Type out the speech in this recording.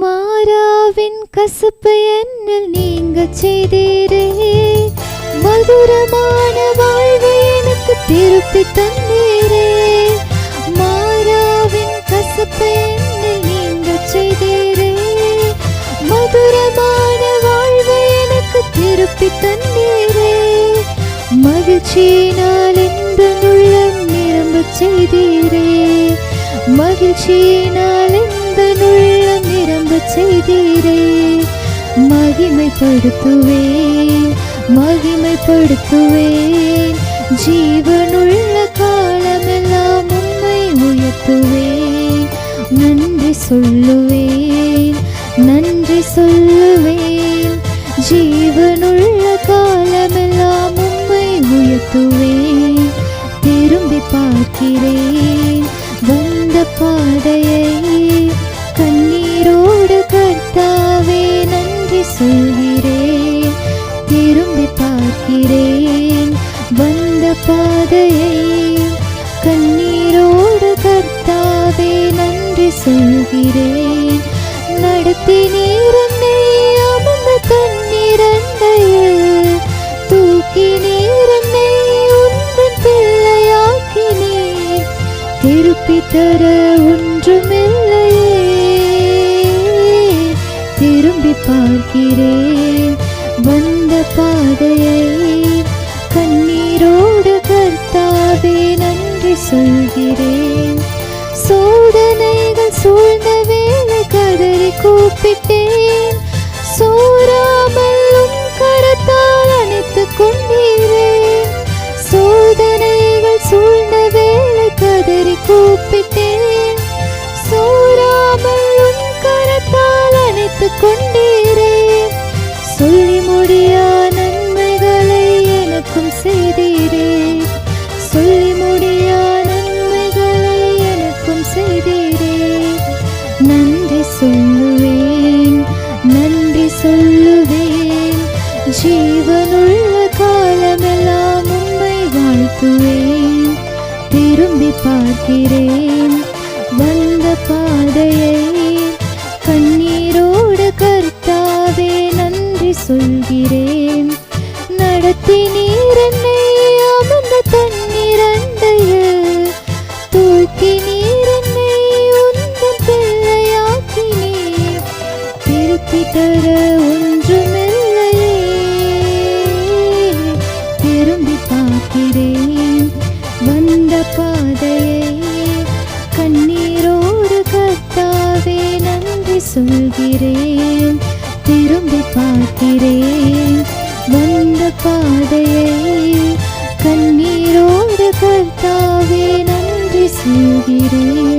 மாறாவின் கசப்பு என்னில் நீங்க செய்தீரே. மதுரமான வாழ்வை எனக்கு திருப்பி தந்தீரே. மாறாவின் கசப்பு என்னில் நீங்க செய்தீரே. மதுரமான வாழ்வை எனக்கு திருப்பி தந்தீரே. மகிழ்ச்சியினால் இந்த உள்ளம் நிரம்பச் செய்தீரே. மகிழ்ச்சியினால் இந்த உள்ளம் நிரம்பச் செய்தீரே. மகிமைப்படுத்துவேன் மகிமைப்படுத்துவேன். ஜீவனுள்ள காலமெல்லாம் உம்மை உயர்த்துவேன். நன்றி சொல்லுவேன் நன்றி சொல்லுவேன். ஜீவனுள்ள காலமெல்லாம் உம்மை உயர்த்துவேன். திரும்பி பார்க்கிறேன் வந்த பாதை சொல்கிறேன் திரும்பி பார்க்கிறேன். வந்த பாதையை கண்ணீரோடு கர்த்தாவே நன்றி சொல்கிறேன். நடத்தி நீரன்னை அமர்ந்த தண்ணீரண்டையில் தூக்கி நீரன்னை உந்தன் திருப்பி தர உன் பார்க்கிறேன். வந்த பாதையை கண்ணீரோடு கர்த்தாவே நன்றி சொல்கிறேன். சோதனைகள் சூழ்ந்த வேலை கதறி கூப்பிட்டேன். சோராமல் உன் கரத்தால் அணைத்துக் கொண்டீரேன். சோதனைகள் சூழ்ந்த வேலை கதறி கூப்பிட்டேன். சொல்லுவேன் நன்றி சொல்லுவேன். ஜீவனுள்ள காலமெல்லாம் உம்மை வாழ்த்துவேன். திரும்பி பார்க்கிறேன் வந்த பாதையை கண்ணீரோடு கர்த்தாவே நன்றி சொல்கிறேன். சொல்கிறேன் திரும்பி பார்க்கிறேன். வந்த பாதையை கண்ணீரோடு கர்த்தாவே நன்றி சொல்கிறேன்.